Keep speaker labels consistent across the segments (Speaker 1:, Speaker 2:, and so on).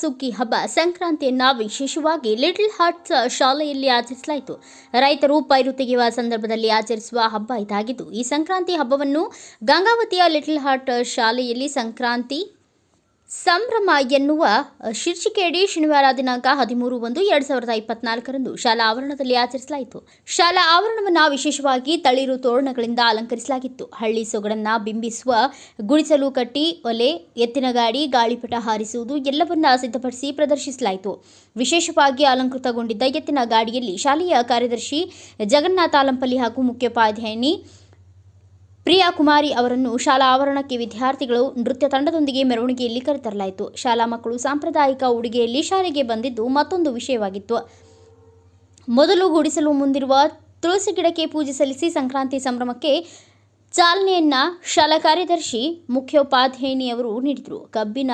Speaker 1: ಸುಗ್ಗಿ ಹಬ್ಬ ಸಂಕ್ರಾಂತಿಯನ್ನ ವಿಶೇಷವಾಗಿ ಲಿಟಲ್ ಹಾರ್ಟ್ಸ್ ಶಾಲೆಯಲ್ಲಿ ಆಚರಿಸಲಾಯಿತು. ರೈತರು ಪೈರು ತೆಗೆಯುವ ಸಂದರ್ಭದಲ್ಲಿ ಆಚರಿಸುವ ಹಬ್ಬ ಇದಾಗಿದ್ದು, ಈ ಸಂಕ್ರಾಂತಿ ಹಬ್ಬವನ್ನು ಗಂಗಾವತಿಯ ಲಿಟಲ್ ಹಾರ್ಟ್ ಶಾಲೆಯಲ್ಲಿ ಸಂಕ್ರಾಂತಿ ಸಂಭ್ರಮ ಎನ್ನುವ ಶೀರ್ಷಿಕೆಯಡಿ ಶನಿವಾರ ದಿನಾಂಕ ಹದಿಮೂರು ಒಂದು ಎರಡ್ ಸಾವಿರದ ಇಪ್ಪತ್ನಾಲ್ಕರಂದು ಶಾಲಾ ಆವರಣದಲ್ಲಿ ಆಚರಿಸಲಾಯಿತು. ಶಾಲಾ ಆವರಣವನ್ನು ವಿಶೇಷವಾಗಿ ತಳಿರು ತೋರಣಗಳಿಂದ ಅಲಂಕರಿಸಲಾಗಿತ್ತು. ಹಳ್ಳಿ ಸೊಗಡನ್ನ ಬಿಂಬಿಸುವ, ಗುಡಿಸಲು ಕಟ್ಟಿ, ಒಲೆ, ಎತ್ತಿನ ಗಾಡಿ, ಗಾಳಿಪಟ ಹಾರಿಸುವುದು ಎಲ್ಲವನ್ನ ಸಿದ್ಧಪಡಿಸಿ ಪ್ರದರ್ಶಿಸಲಾಯಿತು. ವಿಶೇಷವಾಗಿ ಅಲಂಕೃತಗೊಂಡಿದ್ದ ಎತ್ತಿನ ಗಾಡಿಯಲ್ಲಿ ಶಾಲೆಯ ಕಾರ್ಯದರ್ಶಿ ಜಗನ್ನಾಥ ಆಲಂಪಲ್ಲಿ ಹಾಗೂ ಮುಖ್ಯೋಪಾಧ್ಯಾಯಿನಿ ಪ್ರಿಯಾ ಕುಮಾರಿ ಅವರನ್ನು ಶಾಲಾ ಆವರಣಕ್ಕೆ ವಿದ್ಯಾರ್ಥಿಗಳು ನೃತ್ಯ ತಂಡದೊಂದಿಗೆ ಮೆರವಣಿಗೆಯಲ್ಲಿ ಕರೆತರಲಾಯಿತು. ಶಾಲಾ ಮಕ್ಕಳು ಸಾಂಪ್ರದಾಯಿಕ ಉಡುಗೆಯಲ್ಲಿ ಶಾಲೆಗೆ ಬಂದಿದ್ದು ಮತ್ತೊಂದು ವಿಷಯವಾಗಿತ್ತು. ಮೊದಲು ಗುಡಿಸಲು ಮುಂದಿರುವ ತುಳಸಿ ಗಿಡಕ್ಕೆ ಪೂಜೆ ಸಲ್ಲಿಸಿ ಸಂಕ್ರಾಂತಿ ಸಂಭ್ರಮಕ್ಕೆ ಚಾಲನೆಯನ್ನ ಶಾಲಾ ಕಾರ್ಯದರ್ಶಿ ಮುಖ್ಯೋಪಾಧ್ಯಾಯಿನಿಯವರು ನೀಡಿದರು. ಕಬ್ಬಿನ,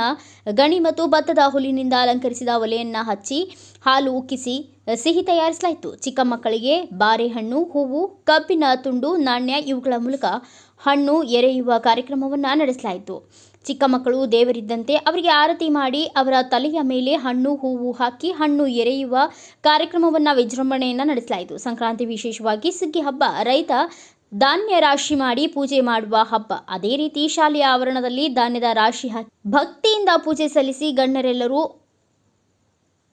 Speaker 1: ಗಣಿ ಮತ್ತು ಭತ್ತದ ಹುಲಿನಿಂದ ಅಲಂಕರಿಸಿದ ಒಲೆಯನ್ನ ಹಚ್ಚಿ ಹಾಲು ಉಕ್ಕಿಸಿ ಸಿಹಿ ತಯಾರಿಸಲಾಯಿತು. ಚಿಕ್ಕ ಮಕ್ಕಳಿಗೆ ಬಾರೆಹಣ್ಣು ಹೂವು, ಕಬ್ಬಿನ, ತುಂಡು, ನಾಣ್ಯ ಇವುಗಳ ಮೂಲಕ ಹಣ್ಣು ಎರೆಯುವ ಕಾರ್ಯಕ್ರಮವನ್ನು ನಡೆಸಲಾಯಿತು. ಚಿಕ್ಕ ಮಕ್ಕಳು ದೇವರಿದ್ದಂತೆ ಅವರಿಗೆ ಆರತಿ ಮಾಡಿ ಅವರ ತಲೆಯ ಮೇಲೆ ಹಣ್ಣು, ಹೂವು ಹಾಕಿ ಹಣ್ಣು ಎರೆಯುವ ಕಾರ್ಯಕ್ರಮವನ್ನು ವಿಜೃಂಭಣೆಯನ್ನು ನಡೆಸಲಾಯಿತು. ಸಂಕ್ರಾಂತಿ ವಿಶೇಷವಾಗಿ ಸುಗ್ಗಿ ಹಬ್ಬ, ರೈತ ಧಾನ್ಯ ರಾಶಿ ಮಾಡಿ ಪೂಜೆ ಮಾಡುವ ಹಬ್ಬ. ಅದೇ ರೀತಿ ಶಾಲೆಯ ಆವರಣದಲ್ಲಿ ಧಾನ್ಯದ ರಾಶಿ ಹಾಕಿ ಭಕ್ತಿಯಿಂದ ಪೂಜೆ ಸಲ್ಲಿಸಿ ಗಣ್ಯರೆಲ್ಲರೂ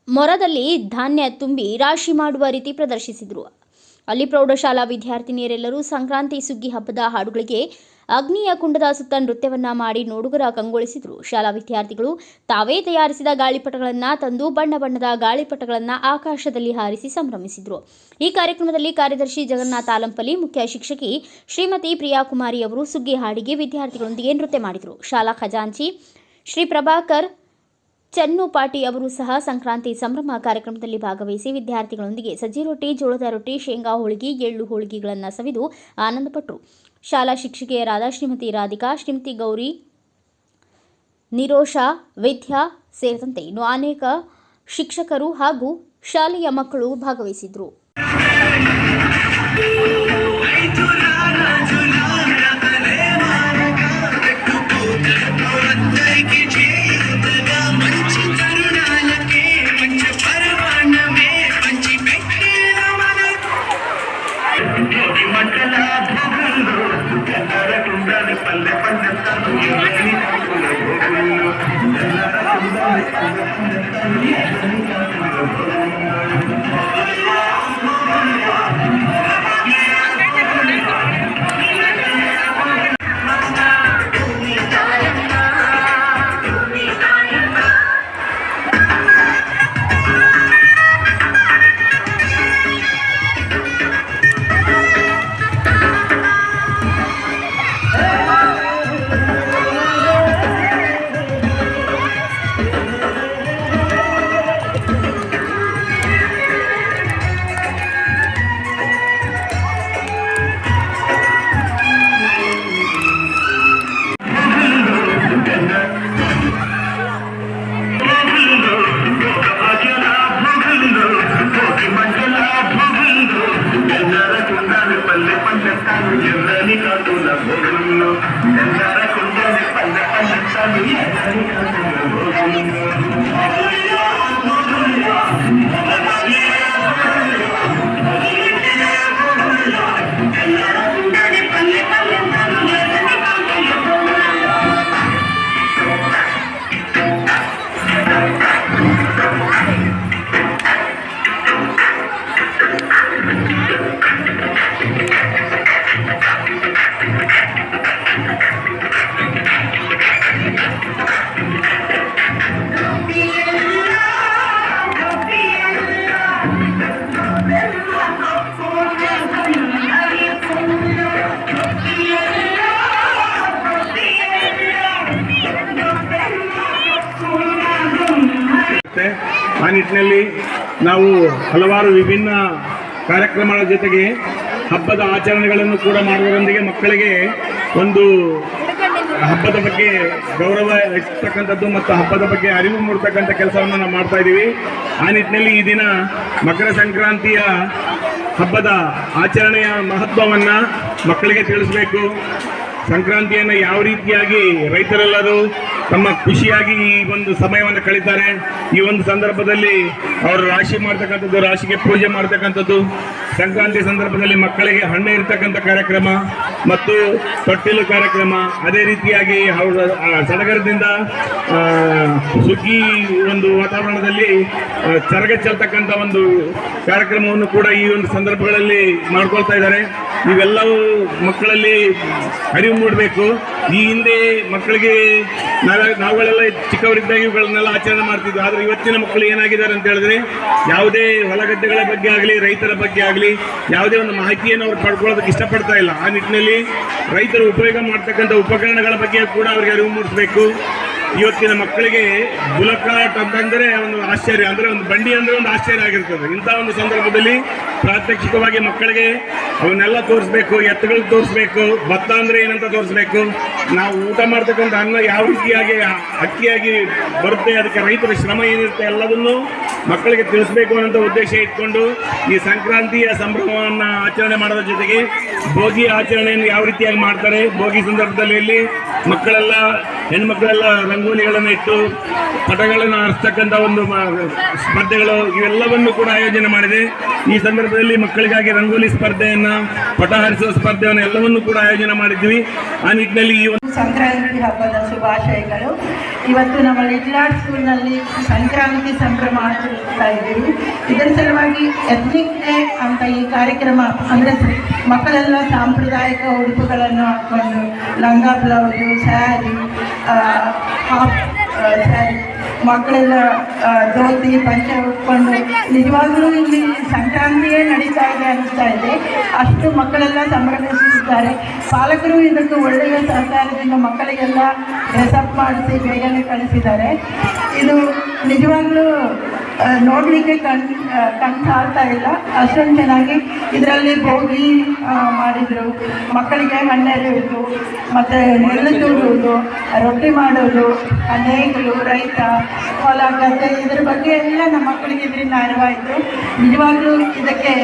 Speaker 1: ಮೊರದಲ್ಲಿ ಧಾನ್ಯ ತುಂಬಿ ರಾಶಿ ಮಾಡುವ ರೀತಿ ಪ್ರದರ್ಶಿಸಿದರು. ಅಲ್ಲಿ ಪ್ರೌಢಶಾಲಾ ವಿದ್ಯಾರ್ಥಿನಿಯರೆಲ್ಲರೂ ಸಂಕ್ರಾಂತಿ ಸುಗ್ಗಿ ಹಬ್ಬದ ಹಾಡುಗಳಿಗೆ ಅಗ್ನಿಯ ಕುಂಡದ ಸುತ್ತ ನೃತ್ಯವನ್ನ ಮಾಡಿ ನೋಡುಗರ ಕಂಗೊಳಿಸಿದರು. ಶಾಲಾ ವಿದ್ಯಾರ್ಥಿಗಳು ತಾವೇ ತಯಾರಿಸಿದ ಗಾಳಿಪಟಗಳನ್ನು ತಂದು ಬಣ್ಣ ಬಣ್ಣದ ಗಾಳಿಪಟಗಳನ್ನು ಆಕಾಶದಲ್ಲಿ ಹಾರಿಸಿ ಸಂಭ್ರಮಿಸಿದರು. ಈ ಕಾರ್ಯಕ್ರಮದಲ್ಲಿ ಕಾರ್ಯದರ್ಶಿ ಜಗನ್ನಾಥ ಆಲಂಪಲ್ಲಿ, ಮುಖ್ಯ ಶಿಕ್ಷಕಿ ಶ್ರೀಮತಿ ಪ್ರಿಯಾ ಕುಮಾರಿ ಅವರು ಸುಗ್ಗಿ ಹಾಡಿಗೆ ವಿದ್ಯಾರ್ಥಿಗಳೊಂದಿಗೆ ನೃತ್ಯ ಮಾಡಿದರು. ಶಾಲಾ ಖಜಾಂಚಿ ಶ್ರೀ ಪ್ರಭಾಕರ್ ಚನ್ನು ಪಾಟಿ ಅವರು ಸಹ ಸಂಕ್ರಾಂತಿ ಸಂಭ್ರಮ ಕಾರ್ಯಕ್ರಮದಲ್ಲಿ ಭಾಗವಹಿಸಿ ವಿದ್ಯಾರ್ಥಿಗಳೊಂದಿಗೆ ಸಜ್ಜಿ ರೊಟ್ಟಿ, ಜೋಳದ ರೊಟ್ಟಿ, ಶೇಂಗಾ ಹೋಳಿಗೆ, ಎಳ್ಳು ಹೋಳಿಗೆಗಳನ್ನು ಸವಿದು ಆನಂದಪಟ್ಟರು ಶಾಲಾ ಶಿಕ್ಷಕಿಯರಾದ ಶ್ರೀಮತಿ ರಾಧಿಕಾ, ಶ್ರೀಮತಿ ಗೌರಿ, ನಿರೋಷಾ, ವಿದ್ಯಾ ಸೇರಿದಂತೆ ಇನ್ನು ಅನೇಕ ಶಿಕ್ಷಕರು ಹಾಗೂ ಶಾಲೆಯ ಮಕ್ಕಳು ಭಾಗವಹಿಸಿದ್ರು.
Speaker 2: palde-palde tanong yun. ఉండాలి పల్లె పల్లెత్తాను ఎర్రని కాదు నా భోగంలో. ఎల్లరకుండాలి పల్లె పల్లెత్తాను ఎర్రని కాదు నా
Speaker 3: భోగంలో. ಆ ನಿಟ್ಟಿನಲ್ಲಿ ನಾವು ಹಲವಾರು ವಿಭಿನ್ನ ಕಾರ್ಯಕ್ರಮಗಳ ಜೊತೆಗೆ ಹಬ್ಬದ ಆಚರಣೆಗಳನ್ನು ಕೂಡ ಮಾಡುವುದರೊಂದಿಗೆ ಮಕ್ಕಳಿಗೆ ಒಂದು ಹಬ್ಬದ ಬಗ್ಗೆ ಗೌರವ ಹೆಚ್ಚತಕ್ಕಂಥದ್ದು ಮತ್ತು ಹಬ್ಬದ ಬಗ್ಗೆ ಅರಿವು ಮೂಡ್ತಕ್ಕಂಥ ಕೆಲಸವನ್ನು ನಾವು ಮಾಡ್ತಾ ಇದ್ದೀವಿ. ಆ ನಿಟ್ಟಿನಲ್ಲಿ ಈ ದಿನ ಮಕರ ಸಂಕ್ರಾಂತಿಯ ಹಬ್ಬದ ಆಚರಣೆಯ ಮಹತ್ವವನ್ನು ಮಕ್ಕಳಿಗೆ ತಿಳಿಸಬೇಕು. ಸಂಕ್ರಾಂತಿಯನ್ನು ಯಾವ ರೀತಿಯಾಗಿ ರೈತರೆಲ್ಲರೂ ತಮ್ಮ ಖುಷಿಯಾಗಿ ಈ ಒಂದು ಸಮಯವನ್ನು ಕಳೀತಾರೆ. ಈ ಒಂದು ಸಂದರ್ಭದಲ್ಲಿ ಅವರು ರಾಶಿ ಮಾಡ್ತಕ್ಕಂಥದ್ದು, ರಾಶಿಗೆ ಪೂಜೆ ಮಾಡ್ತಕ್ಕಂಥದ್ದು, ಸಂಕ್ರಾಂತಿ ಸಂದರ್ಭದಲ್ಲಿ ಮಕ್ಕಳಿಗೆ ಹಣ್ಣು ಇರ್ತಕ್ಕಂಥ ಕಾರ್ಯಕ್ರಮ ಮತ್ತು ತೊಟ್ಟಿಲು ಕಾರ್ಯಕ್ರಮ. ಅದೇ ರೀತಿಯಾಗಿ ಅವರ ಸಡಗರದಿಂದ ಸುಗ್ಗಿ ಒಂದು ವಾತಾವರಣದಲ್ಲಿ ಚರಗ ಚೆಲ್ತಕ್ಕಂಥ ಒಂದು ಕಾರ್ಯಕ್ರಮವನ್ನು ಕೂಡ ಈ ಒಂದು ಸಂದರ್ಭಗಳಲ್ಲಿ ಮಾಡ್ಕೊಳ್ತಾ ಇದ್ದಾರೆ. ಇವೆಲ್ಲವೂ ಮಕ್ಕಳಲ್ಲಿ ಅರಿವು ಮೂಡಬೇಕು. ಈ ಹಿಂದೆ ಮಕ್ಕಳಿಗೆ ನಾವು ನಾವುಗಳೆಲ್ಲ ಚಿಕ್ಕವರಿದ್ದಾಗ ಇವುಗಳನ್ನೆಲ್ಲ ಆಚರಣೆ ಮಾಡ್ತಿದ್ವಿ. ಆದರೆ ಇವತ್ತಿನ ಮಕ್ಕಳು ಏನಾಗಿದ್ದಾರೆ ಅಂತ ಹೇಳಿದ್ರೆ ಯಾವುದೇ ಹೊಲಗದ್ದೆಗಳ ಬಗ್ಗೆ ಆಗಲಿ, ರೈತರ ಬಗ್ಗೆ ಆಗಲಿ, ಯಾವುದೇ ಒಂದು ಮಾಹಿತಿಯನ್ನು ಅವ್ರು ಪಡ್ಕೊಳ್ಳೋದಕ್ಕೆ ಇಷ್ಟಪಡ್ತಾ ಇಲ್ಲ. ಆ ನಿಟ್ಟಿನಲ್ಲಿ ರೈತರು ಉಪಯೋಗ ಮಾಡ್ತಕ್ಕಂಥ ಉಪಕರಣಗಳ ಬಗ್ಗೆ ಕೂಡ ಅವ್ರಿಗೆ ಅರಿವು ಮೂಡಿಸಬೇಕು. ಇವತ್ತಿನ ಮಕ್ಕಳಿಗೆ ಬುಲಕಾಟ್ ಅಂತಂದ್ರೆ ಒಂದು ಆಶ್ಚರ್ಯ, ಅಂದ್ರೆ ಒಂದು ಬಂಡಿ ಅಂದ್ರೆ ಒಂದು ಆಶ್ಚರ್ಯ ಆಗಿರ್ತದೆ. ಇಂಥ ಒಂದು ಸಂದರ್ಭದಲ್ಲಿ ಪ್ರಾತ್ಯಕ್ಷಿಕವಾಗಿ ಮಕ್ಕಳಿಗೆ ಅವನ್ನೆಲ್ಲ ತೋರಿಸ್ಬೇಕು, ಎತ್ತುಗಳು ತೋರಿಸ್ಬೇಕು, ಭತ್ತ ಅಂದರೆ ಏನಂತ ತೋರಿಸ್ಬೇಕು. ನಾವು ಊಟ ಮಾಡ್ತಕ್ಕಂಥ ಅನ್ನ ಯಾವ ರೀತಿಯಾಗಿ, ಅಕ್ಕಿಯಾಗಿ ಬರುತ್ತೆ, ಅದಕ್ಕೆ ರೈತರ ಶ್ರಮ ಏನಿರುತ್ತೆ ಎಲ್ಲದನ್ನು ಮಕ್ಕಳಿಗೆ ತಿಳಿಸ್ಬೇಕು ಅನ್ನೋ ಉದ್ದೇಶ ಇಟ್ಕೊಂಡು ಈ ಸಂಕ್ರಾಂತಿಯ ಸಂಭ್ರಮವನ್ನು ಆಚರಣೆ ಮಾಡೋದ್ರ ಜೊತೆಗೆ ಭೋಗಿ ಆಚರಣೆಯನ್ನು ಯಾವ ರೀತಿಯಾಗಿ ಮಾಡ್ತಾರೆ? ಭೋಗಿ ಸಂದರ್ಭದಲ್ಲಿ ಮಕ್ಕಳೆಲ್ಲ ಹೆಣ್ಮಕ್ಳೆಲ್ಲ ರಂಗೋಲಿಗಳನ್ನು ಇಟ್ಟು ಪಟಗಳನ್ನು ಹರಿಸ್ತಕ್ಕಂಥ ಒಂದು ಸ್ಪರ್ಧೆಗಳು ಇವೆಲ್ಲವನ್ನು ಕೂಡ ಆಯೋಜನೆ ಮಾಡಿದೆ. ಈ ಸಂದರ್ಭದಲ್ಲಿ ಮಕ್ಕಳಿಗಾಗಿ ರಂಗೋಲಿ ಸ್ಪರ್ಧೆಯನ್ನ ಪಟ ಹರಿಸುವ ಸ್ಪರ್ಧೆಯನ್ನು ಎಲ್ಲವನ್ನು ಕೂಡ ಆಯೋಜನೆ ಮಾಡಿದ್ವಿ ಆ ನಿಟ್ಟಿನಲ್ಲಿ ಈ ಒಂದು
Speaker 4: ಸಂಕ್ರಾಂತಿ ಹಬ್ಬದ ಶುಭಾಶಯಗಳು. ಇವತ್ತು ನಮ್ಮ ಲಿಟ್ಲ್ ಆರ್ಟ್ ಸ್ಕೂಲ್ನಲ್ಲಿ ಸಂಕ್ರಾಂತಿ ಸಂಭ್ರಮ ಆಚರಿಸ್ತಾ ಇದ್ದೀವಿ. ಇದರ ಸಲುವಾಗಿ ಎಥ್ನಿಕ್ ಡೇ ಅಂತ ಈ ಕಾರ್ಯಕ್ರಮ, ಅಂದರೆ ಮಕ್ಕಳೆಲ್ಲ ಸಾಂಪ್ರದಾಯಿಕ ಉಡುಪುಗಳನ್ನು ಹಾಕ್ಕೊಂಡು ಲಂಗ ಬ್ಲೌಸು ಸ್ಯಾರಿ ಹಾಫ್ ಸ್ಯಾರಿ ಮಕ್ಕಳೆಲ್ಲ ಧೋತಿ ಪಂಚೆ ಉಟ್ಕೊಂಡು ನಿಜವಾಗ್ಲೂ ಇಲ್ಲಿ ಸಂಕ್ರಾಂತಿಯೇ ನಡೀತಾ ಇದೆ ಅನಿಸ್ತಾ ಇದೆ. ಅಷ್ಟು ಮಕ್ಕಳೆಲ್ಲ ಸಂಭ್ರಮಿಸುತ್ತಿದ್ದಾರೆ. ಪಾಲಕರು ಇದಕ್ಕೆ ಒಳ್ಳೆಯ ಸಹಕಾರದಿಂದ ಮಕ್ಕಳಿಗೆಲ್ಲ ಡ್ರೆಸ್ಅಪ್ ಮಾಡಿಸಿ ಬೇಗನೆ ಕಳಿಸಿದ್ದಾರೆ. ಇದು ನಿಜವಾಗ್ಲೂ ನೋಡ್ಲಿಕ್ಕೆ ಕಣ್ ಕಣ್ ಸಾಲ್ತಾ ಇಲ್ಲ. ಅಷ್ಟೊಂದು ಚೆನ್ನಾಗಿ ಇದರಲ್ಲಿ ಭೋಗಿ ಮಾಡಿದರು. ಮಕ್ಕಳಿಗೆ ಹಣ್ಣೆರೆಯುವುದು ಮತ್ತು ನೆಲ್ಲು ತೂರುವುದು ರೊಟ್ಟಿ ಮಾಡೋದು ನೇಗಿಲು ರೈತ, ಹೊಲ, ಗದ್ದೆ ಇದ್ರ ಬಗ್ಗೆ ಎಲ್ಲ ನಮ್ಮ ಮಕ್ಕಳಿಗೆ ಇದರಿಂದ ಅರಿವಾಯಿತು. ನಿಜವಾಗ್ಲೂ ಇದಕ್ಕೆ